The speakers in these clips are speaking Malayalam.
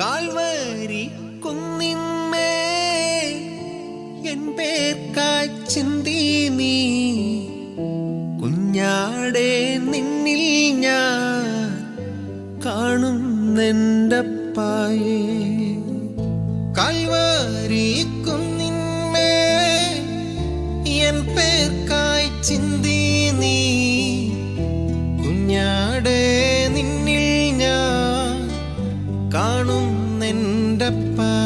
കാൽവരി കുന്നിന്മേ എൻ പേർ ചിന്തി നീ. കുഞ്ഞാടേ നിന്നിൽ ഞാൻ കാണുന്നെന്റെപ്പായേ കാൽവരി കുന്നിന്മേ എൻ പേർ up.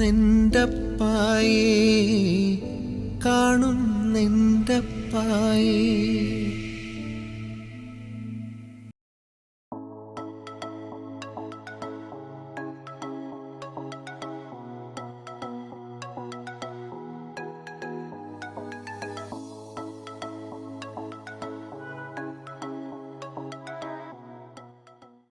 കാണുന്നെന്തപ്പായേ കാണുന്നെന്തപ്പായേ